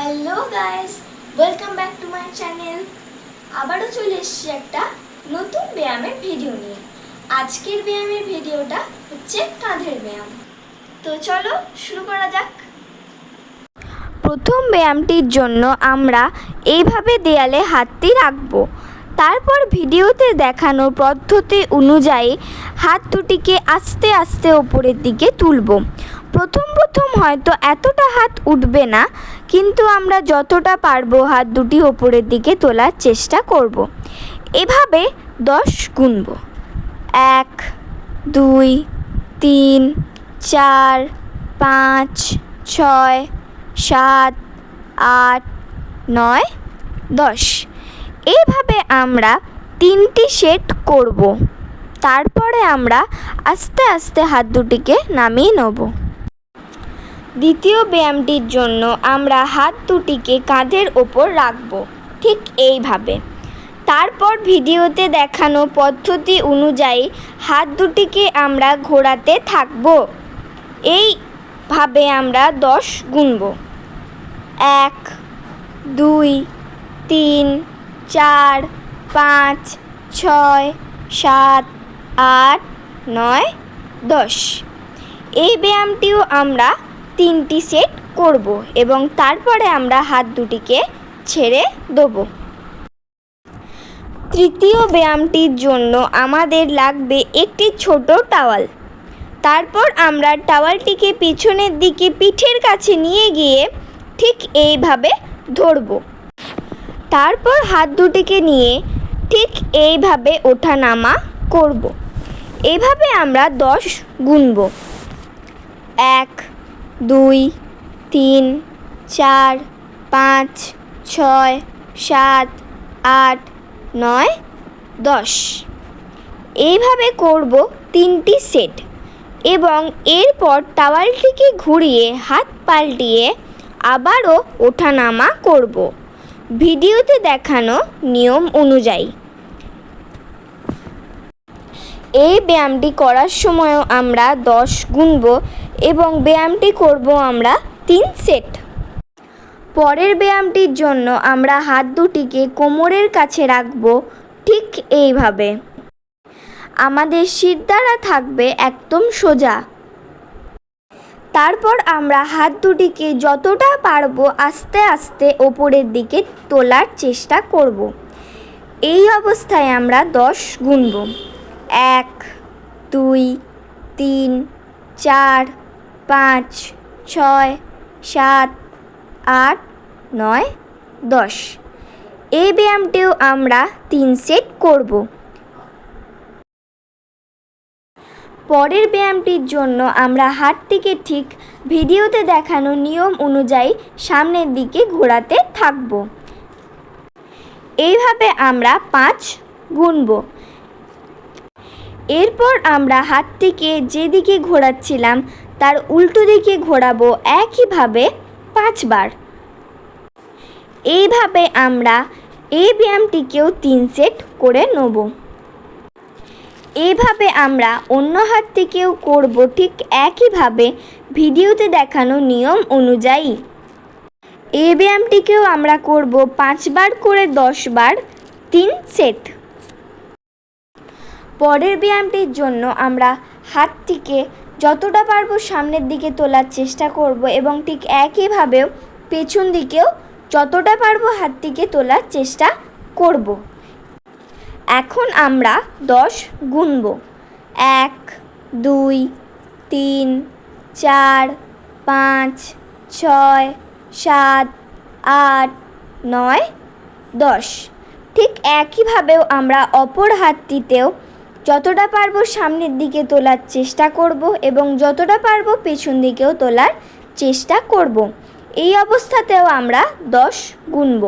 Hello guys welcome back to my channel আবারও চলে এসেছি একটা নতুন ব্যায়ামের ভিডিও নিয়ে। আজকের ব্যায়ামের ভিডিওটা হচ্ছে কাঁধের ব্যায়াম। তো চলো শুরু করা যাক। প্রথম ব্যায়ামটির জন্য আমরা এইভাবে দেয়ালে হাতটি রাখব। তারপর ভিডিওতে দেখানো পদ্ধতি অনুযায়ী হাত দুটিকে আস্তে আস্তে ওপরের দিকে তুলব। প্রথম প্রথম হয়তো এতটা হাত উঠবে না, কিন্তু আমরা যতটা পারব হাত দুটি ওপরের দিকে তোলার চেষ্টা করব। এভাবে দশ গুনব। এক, দুই, তিন, চার, পাঁচ, ছয়, সাত, আট, নয়, দশ। এইভাবে আমরা তিনটি সেট করব। তারপরে আমরা আস্তে আস্তে হাত দুটিকে নামিয়ে নেব। দ্বিতীয় ব্যায়ামটির জন্য আমরা হাত দুটিকে কাঁধের ওপর রাখব, ঠিক এইভাবে। তারপর ভিডিওতে দেখানো পদ্ধতি অনুযায়ী হাত দুটিকে আমরা ঘোরাতে থাকব। এইভাবে আমরা দশ গুনব। এক, দুই, তিন, চার, পাঁচ, ছয়, সাত, আট, নয়, দশ। এই ব্যায়ামটিও আমরা তিনটি সেট করব এবং তারপরে আমরা হাত দুটিকে ছেড়ে দেবো। তৃতীয় ব্যায়ামটির জন্য আমাদের লাগবে একটি ছোট টাওয়াল। তারপর আমরা টাওয়ালটিকে পিছনের দিকে পিঠের কাছে নিয়ে গিয়ে ঠিক এইভাবে ধরব। তারপর হাত দুটিকে নিয়ে ঠিক এইভাবে ওঠানামা করব। এইভাবে আমরা দশ গুনব। এক দুই, তিন, চার, পাঁচ, ছয়, সাত, আট, নয়, দশ। এইভাবে করব তিনটি সেট এবং এরপর টাওয়ালটিকে ঘুরিয়ে হাত পাল্টিয়ে আবারও ওঠানামা করব। ভিডিওতে দেখানো নিয়ম অনুযায়ী। এই ব্যায়ামটি করার সময়ও আমরা দশ গুনব এবং ব্যায়ামটি করব আমরা তিন সেট। পরের ব্যায়ামটির জন্য আমরা হাত দুটিকে কোমরের কাছে রাখব ঠিক এইভাবে। আমাদের শিরদাঁড়া থাকবে একদম সোজা। তারপর আমরা হাত দুটিকে যতটা পারব আস্তে আস্তে ওপরের দিকে তোলার চেষ্টা করব। এই অবস্থায় আমরা দশ গুনব। এক, দুই, তিন, চার, পাঁচ, ছয়, সাত, আট, নয়, দশ। এই ব্যায়ামটিও আমরা তিন সেট করব। পরের ব্যায়ামটির জন্য আমরা হাতটিকে ঠিক ভিডিওতে দেখানো নিয়ম অনুযায়ী সামনের দিকে ঘোরাতে থাকব। এইভাবে আমরা পাঁচ গুনব। এরপর আমরা হাতটিকে যেদিকে ঘোরাচ্ছিলাম, তার উল্টো দিকে ঘোরাবো একইভাবে পাঁচবার। এইভাবে আমরা এই ব্যায়ামটিকেও তিন সেট করে নেব। এইভাবে আমরা অন্য হাত থেকেও করব ঠিক একইভাবে ভিডিওতে দেখানো নিয়ম অনুযায়ী। এই ব্যায়ামটিকেও আমরা করব পাঁচবার করে দশবার তিন সেট। পরের ব্যায়ামটির জন্য আমরা হাতটিকে যতটা পারব সামনের দিকে তোলার চেষ্টা করব এবং ঠিক একইভাবেও পেছন দিকেও যতটা পারব হাতটিকে তোলার চেষ্টা করব। এখন আমরা দশ গুনব। এক, দুই, তিন, চার, পাঁচ, ছয়, সাত, আট, নয়, দশ। ঠিক একইভাবেও আমরা অপর হাতটিতেও যতটা পারব সামনের দিকে তোলার চেষ্টা করব এবং যতটা পারব পেছন দিকেও তোলার চেষ্টা করব। এই অবস্থাতেও আমরা দশ গুনব।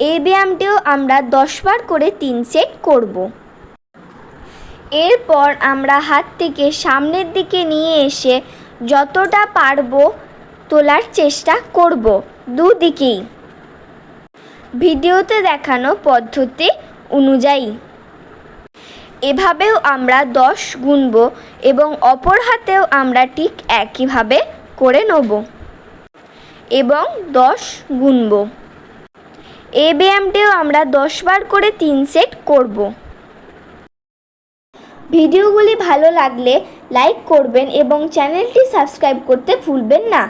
এই ব্যায়ামটিও আমরা দশবার করে তিন সেট করব। এরপর আমরা হাত থেকে সামনের দিকে নিয়ে এসে যতটা পারব তোলার চেষ্টা করব দুদিকেই। ভিডিওতে দেখানো পদ্ধতি অনুযায়ী এভাবেও আমরা দশ গুনব এবং অপর হাতেও আমরা ঠিক একইভাবে করে নেব এবং দশ গুনব। এই ব্যায়ামটিও আমরা দশ বার করে তিন সেট করব। ভিডিওগুলি ভালো লাগলে লাইক করবেন এবং চ্যানেলটি সাবস্ক্রাইব করতে ভুলবেন না।